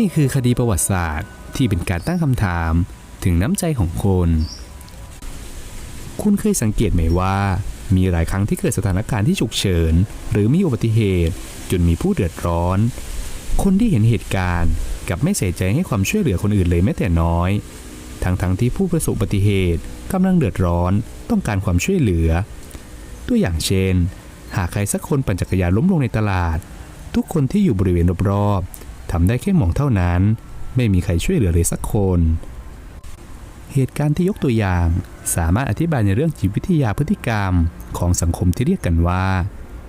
นี่คือคดีประวัติศาสตร์ ที่เป็นการตั้งคำถามถึงน้ำใจของคน คุณเคยสังเกตไหมว่า มีหลายครั้งที่เกิดสถานการณ์ที่ฉุกเฉิน หรือมีอุบัติเหตุ จนมีผู้เดือดร้อน คนที่เห็นเหตุการณ์กับไม่ใส่ใจให้ความช่วยเหลือคนอื่นเลยแม้แต่น้อย ทั้งๆทที่ผู้ประสบอุบัติเหตุกำลังเดือดร้อนต้องการความช่วยเหลือ ตัวอย่างเช่น หากใครสักคนปั่นจักรยานล้มลงในตลาด ทุกคนที่อยู่บริเวณรอบๆ ทำได้แค่มองเท่านั้น ไม่มีใครช่วยเหลือเลยสักคน เหตุการณ์ที่ยกตัวอย่าง สามารถอธิบายในเรื่องจิตวิทยาพฤติกรรมของสังคมที่เรียกกันว่า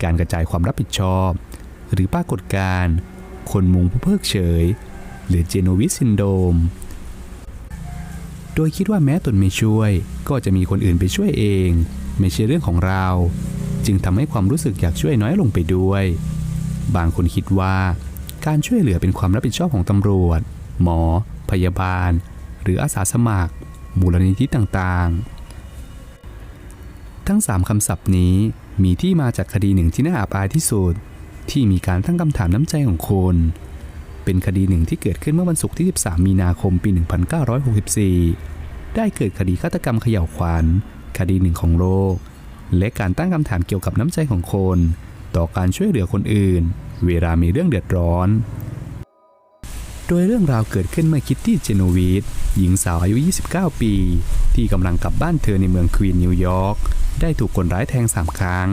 การกระจายความรับผิดชอบ หรือปรากฏการณ์คนมุงผู้เพิกเฉย หรือเจโนวิสซินโดมโดยคิดว่าแม้ตนไม่ช่วย ก็จะมีคนอื่นไปช่วยเอง ไม่ใช่เรื่องของเรา จึงทำให้ความรู้สึกอยากช่วยน้อยลงไปด้วย บางคนคิดว่า การช่วยเหลือเป็นความรับผิดชอบของตำรวจ หมอ พยาบาล หรืออาสาสมัคร มูลนิธิต่างๆ ทั้ง 3คำศัพท์นี้มีที่มาจากคดีหนึ่งที่น่าอับอายที่สุด ที่มีการตั้งคำถามน้ำใจของคน เป็นคดีหนึ่งที่เกิดขึ้นเมื่อวันศุกร์ที่ 13 มีนาคมปี 1964 ได้เกิดคดีฆาตกรรมเขย่าวขวัญ คดีหนึ่งของโลก และการตั้งคำถามเกี่ยวกับน้ำใจของคน ต่อการช่วยเหลือคนอื่น เวลามีเรื่องเดือดร้อน โดยเรื่องราวเกิดขึ้นเมื่อคิตตี้เจโนวีดหญิงสาวอายุ 29 ปี ที่กำลังกลับบ้านเธอในเมืองควีนนิวยอร์กได้ถูกคนร้ายแทงสามครั้ง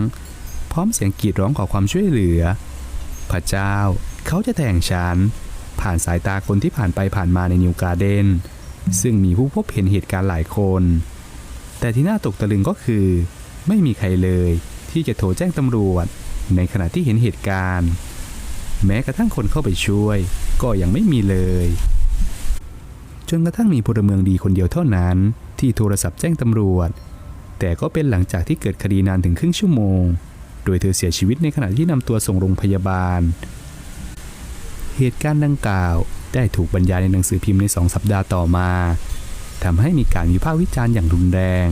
พร้อมเสียงกรีดร้องขอความช่วยเหลือ พระเจ้า เขาจะแทงฉัน ผ่านสายตาคนที่ผ่านไปผ่านมาในนิวการ์เดนซึ่งมีผู้พบเห็นเหตุการณ์หลายคน แต่ที่น่าตกตะลึงก็คือ ไม่มีใครเลยที่จะโทรแจ้งตำรวจ ในขณะที่เห็นเหตุการณ์ แม้กระทั่งคนเข้าไปช่วย ก็ยังไม่มีเลย จนกระทั่งมีพลเมืองดีคนเดียวเท่านั้น ที่โทรศัพท์แจ้งตำรวจ แต่ก็เป็นหลังจากที่เกิดคดีนานถึงครึ่งชั่วโมง โดยเธอเสียชีวิตในขณะที่นำตัวส่งโรงพยาบาล เหตุการณ์ดังกล่าวได้ถูกบรรยายในหนังสือพิมพ์ในสองสัปดาห์ต่อมาทำให้มีการวิพากษ์วิจารณ์อย่างรุนแรง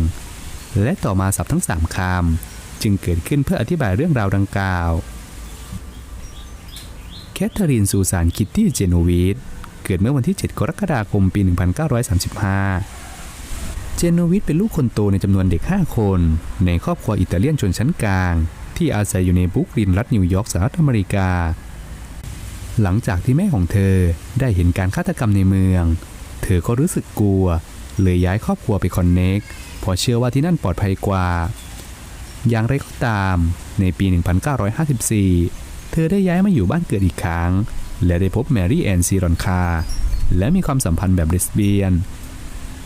และต่อมาศัพท์ทั้งสามคำจึงเกิดขึ้นเพื่ออธิบายเรื่องราวดังกล่าว แคทเธอรีนซูซานคิตตี้เจโนวิสเกิดเมื่อวันที่ 7 กรกฎาคมปี 1935 เจโนวิสเป็นลูกคนโตในจำนวนเด็ก 5 คน ในครอบครัวอิตาเลียนชนชั้นกลาง ที่อาศัยอยู่ในบุกลินรัฐนิวยอร์กสหรัฐอเมริกา หลังจากที่แม่ของเธอได้เห็นการฆาตกรรมในเมือง เธอก็รู้สึกกลัว เลยย้ายครอบครัวไปคอนเน็กพราะเชื่อว่าที่นั่นปลอดภัยกว่า อย่างไรก็ตาม ในปี 1954 ธอได้ย้ายมาอยู่บ้านเกิดอีกครั้ง และได้พบแมรี่แอนซีรอนคา และมีความสัมพันธ์แบบเลสเบียน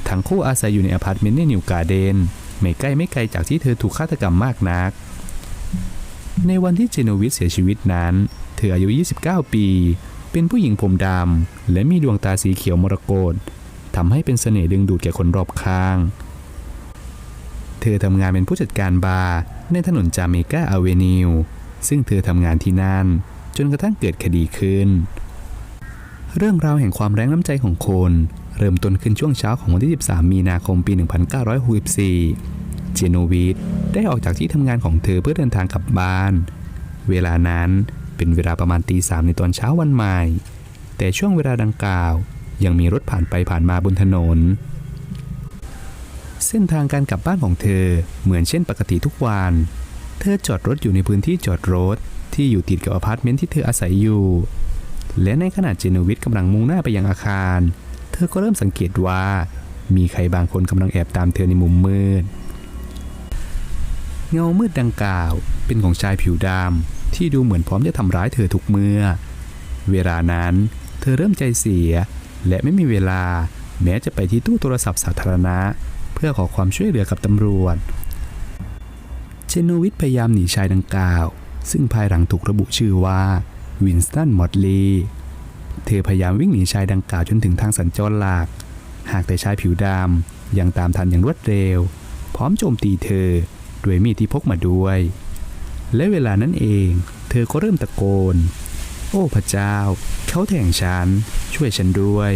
ทั้งคู่อาศัยอยู่ในอพาร์ตเมนต์ในนิวการ์เดน ไม่ใกล้ไม่ไกลจากที่เธอถูกฆาตกรรมมากนัก ในวันที่เจโนวิสเสียชีวิตนั้น เธออายุ 29 ปี เป็นผู้หญิงผมดำ และมีดวงตาสีเขียวมรกตทำให้เป็นเสน่ห์ดึงดูดแก่คนรอบข้าง เธอทำงานเป็นผู้จัดการบาร์ในถนนจาเมกาอเวนิว ซึ่งเธอทำงานที่นั่น จนกระทั่งเกิดคดีขึ้น เรื่องราวแห่งความแรงน้ำใจของคนเริ่มต้นขึ้นช่วงเช้าของวันที่ 13 มีนาคมปี 1964 เจโนวิสได้ออกจากที่ทำงานของเธอเพื่อเดินทางกลับบ้าน เวลานั้นเป็นเวลาประมาณตีสามในตอนเช้าวันใหม่ แต่ช่วงเวลาดังกล่าว ยังมีรถผ่านไปผ่านมาบนถนน เส้นทางการกลับบ้านของเธอเหมือนเช่นปกติทุกวัน เธอจอดรถอยู่ในพื้นที่จอดรถ ที่อยู่ติดกับอพาร์ตเมนต์ที่เธออาศัยอยู่ และในขณะเจโนวิสกำลังมุ่งหน้าไปยังอาคาร เธอก็เริ่มสังเกตว่า มีใครบางคนกำลังแอบตามเธอในมุมมืด เงามืดดังกล่าวเป็นของชายผิวดำที่ดูเหมือนพร้อมจะทำร้ายเธอทุกเมื่อ เวลานั้น เธอเริ่มใจเสีย และไม่มีเวลา แม้จะไปที่ตู้โทรศัพท์สาธารณะ เพื่อขอความช่วยเหลือกับตำรวจ เชโนวิทพยายามหนีชายดังกล่าว ซึ่งภายหลังถูกระบุชื่อว่าวินสตันมอดลีเธอพยายามวิ่งหนีชายดังกล่าวจนถึงทางสัญจรหลัก หากแต่ชายผิวดำยังตามทันอย่างรวดเร็ว พร้อมโจมตีเธอด้วยมีดที่พกมาด้วย และเวลานั้นเอง เธอก็เริ่มตะโกน โอ้พระเจ้า เขาแทงฉัน ช่วยฉันด้วย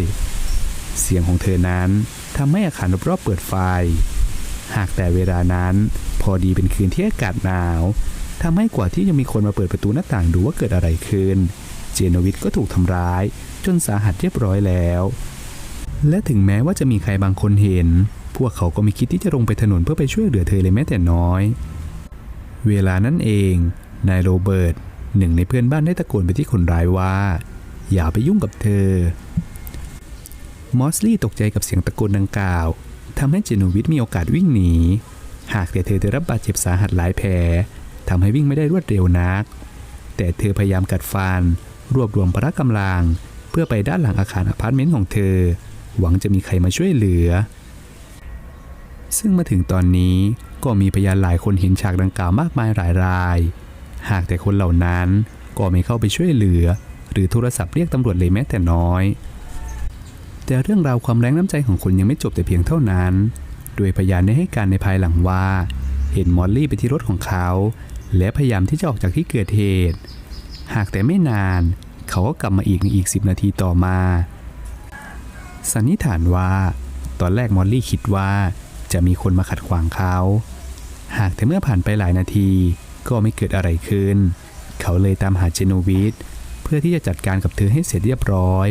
เสียงของเธอนั้นทำให้อาคารรอบๆเปิดไฟ หากแต่เวลานั้น พอดีเป็นคืนที่อากาศหนาวทำให้กว่าที่จะมีคนมาเปิดประตูหน้าต่างดูว่าเกิดอะไรขึ้น เจโนวิทก็ถูกทำร้าย จนสาหัสเรียบร้อยแล้ว และถึงแม้ว่าจะมีใครบางคนเห็น พวกเขาก็ไม่คิดที่จะลงไปถนนเพื่อไปช่วยเหลือเธอเลยแม้แต่น้อย เวลานั้นเอง นายโรเบิร์ตหนึ่งในเพื่อนบ้านได้ตะโกนไปที่คนร้ายว่า อย่าไปยุ่งกับเธอ มอสลี่ตกใจกับเสียงตะโกนดังกล่าวทำให้เจโนวิทมีโอกาสวิ่งหนี หากแต่เธอได้รับบาดเจ็บสาหัสหลายแผลทำให้วิ่งไม่ได้รวดเร็วนัก แต่เธอพยายามกัดฟัน รวบรวมพละกำลัง เพื่อไปด้านหลังอาคารอพาร์ตเมนต์ของเธอ หวังจะมีใครมาช่วยเหลือ ซึ่งมาถึงตอนนี้ก็มีพยานหลายคนเห็นฉากดังกล่าวมากมายหลายราย หากแต่คนเหล่านั้นก็ไม่เข้าไปช่วยเหลือ หรือโทรศัพท์เรียกตำรวจเลยแม้แต่น้อย แต่เรื่องราวความแรงน้ำใจของคนยังไม่จบแต่เพียงเท่านั้น โดยพยานได้ให้การในภายหลังว่า เห็นมอลลี่ไปที่รถของเขา และพยายามที่จะออกจากที่เกิดเหตุ หากแต่ไม่นาน เขาก็กลับมาอีกในอีก 10 นาทีต่อมา สันนิษฐานว่า ตอนแรกมอลลี่คิดว่า จะมีคนมาขัดขวางเขา หากแต่เมื่อผ่านไปหลายนาทีก็ไม่เกิดอะไรขึ้น เขาเลยตามหาเจโนวิทเพื่อที่จะจัดการกับเธอให้เสร็จเรียบร้อย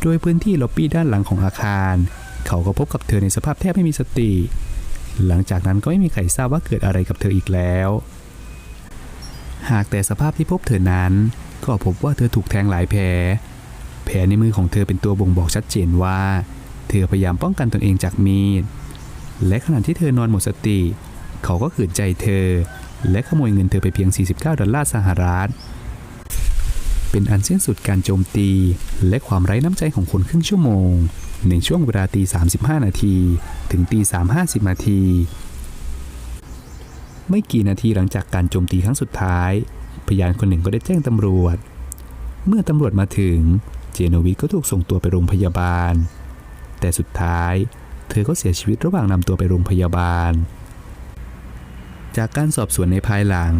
โดยพื้นที่ล็อบบี้ด้านหลังของอาคาร เขาก็พบกับเธอในสภาพแทบไม่มีสติ หลังจากนั้นก็ไม่มีใครทราบว่าเกิดอะไรกับเธออีกแล้ว หากแต่สภาพที่พบเธอนั้น ก็พบว่าเธอถูกแทงหลายแผล แผลในมือของเธอเป็นตัวบ่งบอกชัดเจนว่า เธอพยายามป้องกันตนเองจากมีด และขณะที่เธอนอนหมดสติ เขาก็ขืนใจเธอ และขโมยเงินเธอไปเพียง 49 ดอลลาร์สหรัฐเป็นอันสิ้นสุดการโจมตี และความไร้น้ำใจของคนครึ่งชั่วโมง ในช่วงเวลาตี35 นาทีถึงตี3.50 นาที ไม่กี่นาทีหลังจากการโจมตีครั้งสุดท้าย พยานคนหนึ่งก็ได้แจ้งตำรวจ เมื่อตำรวจมาถึง เจโนวิทก็ถูกส่งตัวไปโรงพยาบาล แต่สุดท้าย เธอก็เสียชีวิตระหว่างนำตัวไปโรงพยาบาล จากการสอบสวนในภายหลัง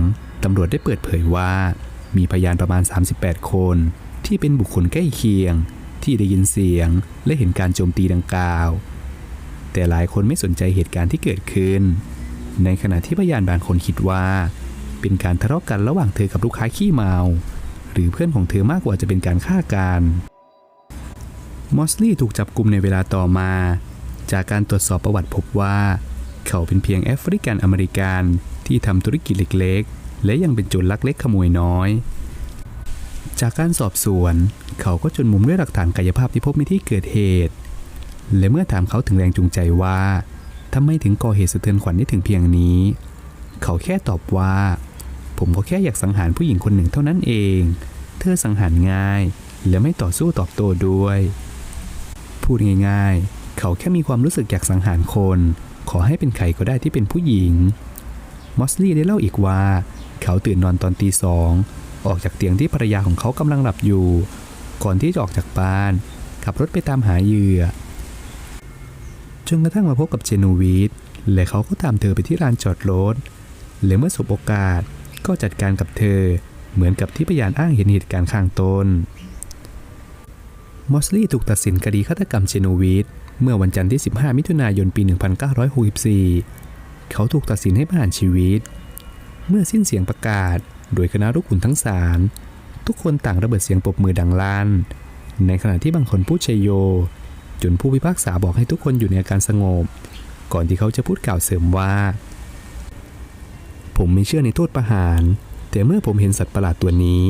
ตำรวจได้เปิดเผยว่า มีพยานประมาณ 38 คนที่เป็นบุคคลใกล้เคียง ที่ได้ยินเสียงและเห็นการโจมตีดังกล่าว แต่หลายคนไม่สนใจเหตุการณ์ที่เกิดขึ้น ในขณะที่พยานบางคนคิดว่า เป็นการทะเลาะกันระหว่างเธอกับลูกค้าขี้เมา หรือเพื่อนของเธอมากกว่าจะเป็นการฆ่ากันมอสลี่ถูกจับกลุ่มในเวลาต่อมา จากการตรวจสอบประวัติพบว่า เขาเป็นเพียงแอฟริกันอเมริกันที่ทำธุรกิจเล็กๆ และยังเป็นโจรลักเล็กขโมยน้อย จากการสอบสวน เขาก็จนมุมด้วยหลักฐานกายภาพที่พบในที่เกิดเหตุ และเมื่อถามเขาถึงแรงจูงใจว่าทำไมถึงก่อเหตุสะเทือนขวัญได้ถึงเพียงนี้ เขาแค่ตอบว่า ผมก็แค่อยากสังหารผู้หญิงคนหนึ่งเท่านั้นเอง เธอสังหารง่าย และไม่ต่อสู้ตอบโต้ด้วย พูดง่ายๆ เขาแค่มีความรู้สึกอยากสังหารคน ขอให้เป็นใครก็ได้ที่เป็นผู้หญิง มอสลี่ได้เล่าอีกว่า เขาตื่นนอนตอนตีสอง ออกจากเตียงที่ภรรยาของเขากำลังหลับอยู่ ก่อนที่จะออกจากบ้าน ขับรถไปตามหาเหยื่อจนกระทั่งมาพบกับเจนูวิทและเขาก็ตามเธอไปที่ลานจอดรถและเมื่อสบโอกาสก็จัดการกับเธอเหมือนกับที่พยานอ้างเห็นเหตุการณ์ข้างต้น มอสลี่ถูกตัดสินคดีฆาตกรรมเจนูวิทเมื่อวันจันทร์ที่ 15 มิถุนายนปี 1964 เขาถูกตัดสินให้ประหารชีวิต เมื่อสิ้นเสียงประกาศ โดยคณะลูกขุนทั้งศาลทุกคนต่างระเบิดเสียงปรบมือดังลั่นในขณะที่บางคนพูดชัยโย จนผู้พิพากษาบอกให้ทุกคนอยู่ในอาการสงบ ก่อนที่เขาจะพูดกล่าวเสริมว่า ผมไม่เชื่อในโทษประหาร แต่เมื่อผมเห็นสัตว์ประหลาดตัวนี้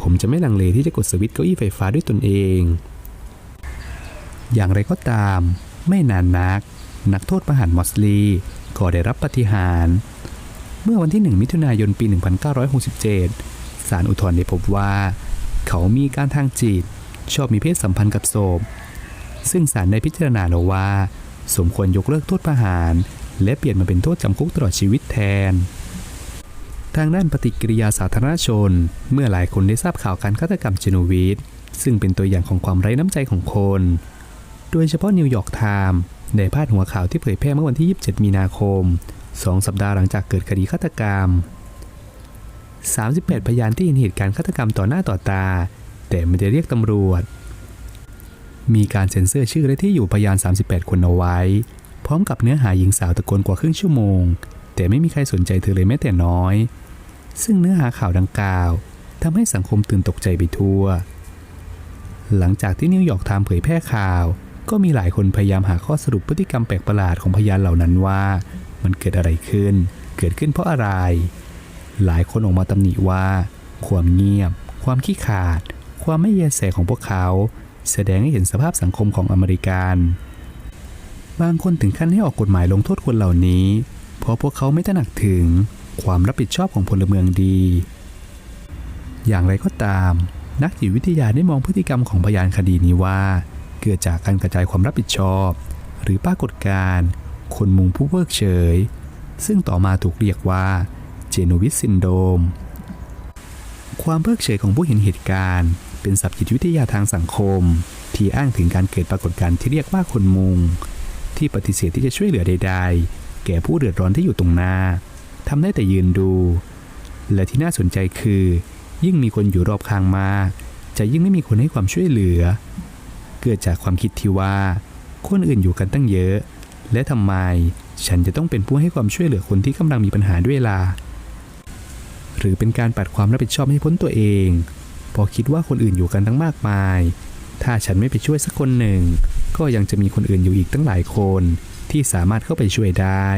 ผมจะไม่ลังเลที่จะกดสวิตช์เก้าอี้ไฟฟ้าด้วยตนเอง อย่างไรก็ตาม ไม่นานนัก นักโทษประหารมอสลีก็ได้รับปฏิหาร เมื่อวันที่ 1 มิถุนายนปี 1967 ศาลอุทธรณ์ได้พบว่า เขามีการทางจิต ชอบมีเพศสัมพันธ์กับศพ ซึ่งศาลได้พิจารณาแล้วว่า สมควรยกเลิกโทษประหาร และเปลี่ยนมาเป็นโทษจำคุกตลอดชีวิตแทน ทางด้านปฏิกิริยาสาธารณชน เมื่อหลายคนได้ทราบข่าวการฆาตกรรมเจโนวิทซึ่งเป็นตัวอย่างของความไร้น้ำใจของคน โดยเฉพาะนิวยอร์กไทม์ได้พาดหัวข่าวที่เผยแพร่เมื่อวันที่ 27 มีนาคม 2 สัปดาห์หลังจากเกิดคดีฆาตกรรม 38 พยานที่เห็นเหตุการณ์ฆาตกรรมต่อหน้าต่อตา แต่ไม่ได้เรียกตำรวจ มีการเซ็นเซอร์ชื่อและที่อยู่พยาน 38 คนเอาไว้ พร้อมกับเนื้อหาหญิงสาวตะโกนกว่าครึ่งชั่วโมง แต่ไม่มีใครสนใจเธอเลยแม้แต่น้อย ซึ่งเนื้อหาข่าวดังกล่าวทำให้สังคมตื่นตกใจไปทั่ว หลังจากที่นิวยอร์กไทม์เผยแพร่ข่าว ก็มีหลายคนพยายามหาข้อสรุปพฤติกรรมแปลกประหลาดของพยานเหล่านั้นว่า มันเกิดอะไรขึ้น เกิดขึ้นเพราะอะไร หลายคนออกมาตำหนิว่า ความเงียบ ความขี้ขาด ความไม่เยแสของพวกเขา แสดงให้เห็นสภาพสังคมของอเมริกัน บางคนถึงขั้นให้ออกกฎหมายลงโทษคนเหล่านี้ เพราะพวกเขาไม่ตระหนักถึงความรับผิดชอบของพลเมืองดี อย่างไรก็ตาม นักจิตวิทยาได้มองพฤติกรรมของพยานคดีนี้ว่า เกิดจากการกระจายความรับผิดชอบ หรือปรากฏการณ์ คนมุงผู้เพิกเฉย ซึ่งต่อมาถูกเรียกว่าเจโนวิสซินโดม ความเพิกเฉยของผู้เห็นเหตุการณ์ เป็นศัพท์จิตวิทยาทางสังคม ที่อ้างถึงการเกิดปรากฏการณ์ที่เรียกว่าคนมุง ที่ปฏิเสธที่จะช่วยเหลือใด ๆ แก่ผู้เดือดร้อนที่อยู่ตรงหน้าทำได้แต่ยืนดู และที่น่าสนใจคือ ยิ่งมีคนอยู่รอบข้างมากจะยิ่งไม่มีคนให้ความช่วยเหลือ เกิดจากความคิดที่ว่า คนอื่นอยู่กันตั้งเยอะ และทำไมฉันจะต้องเป็นผู้ให้ความช่วยเหลือคนที่กำลังมีปัญหาด้วยล่ะหรือเป็นการปัดความรับผิดชอบให้พ้นตัวเอง พอคิดว่าคนอื่นอยู่กันตั้งมากมาย ถ้าฉันไม่ไปช่วยสักคนหนึ่ง ก็ยังจะมีคนอื่นอยู่อีกตั้งหลายคน ที่สามารถเข้าไปช่วยได้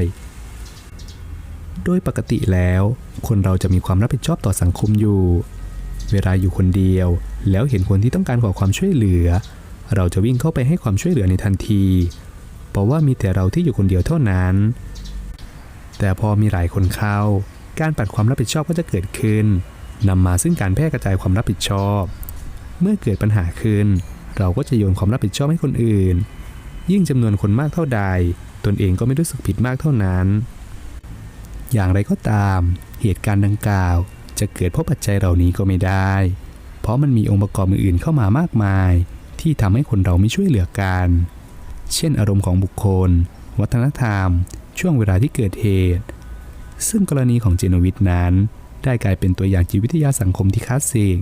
โดยปกติแล้ว คนเราจะมีความรับผิดชอบต่อสังคมอยู่ เวลาอยู่คนเดียว แล้วเห็นคนที่ต้องการขอความช่วยเหลือ เราจะวิ่งเข้าไปให้ความช่วยเหลือในทันที เพราะว่ามีแต่เราที่อยู่คนเดียวเท่านั้น แต่พอมีหลายคนเข้า การปัดความรับผิดชอบก็จะเกิดขึ้นนำมาซึ่งการแพร่กระจายความรับผิดชอบ เมื่อเกิดปัญหาขึ้น เราก็จะโยนความรับผิดชอบให้คนอื่น ยิ่งจำนวนคนมากเท่าใด ตนเองก็ไม่รู้สึกผิดมากเท่านั้น อย่างไรก็ตาม เหตุการณ์ดังกล่าว จะเกิดเพราะปัจจัยเหล่านี้ก็ไม่ได้ เพราะมันมีองค์ประกอบอื่นๆเข้ามามากมาย ที่ทำให้คนเราไม่ช่วยเหลือกัน เช่นอารมณ์ของบุคคล วัฒนธรรม ช่วงเวลาที่เกิดเหตุ ซึ่งกรณีของเจโนวิทนั้น ได้กลายเป็นตัวอย่างจิตวิทยาสังคมที่คลาสสิก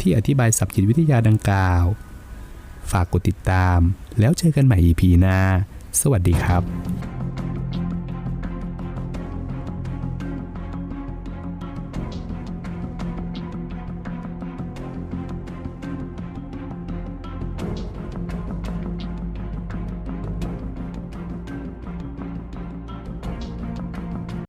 ที่อธิบายศัพท์จิตวิทยาดังกล่าว ฝากกดติดตาม แล้วเจอกันใหม่ EP หน้า สวัสดีครับ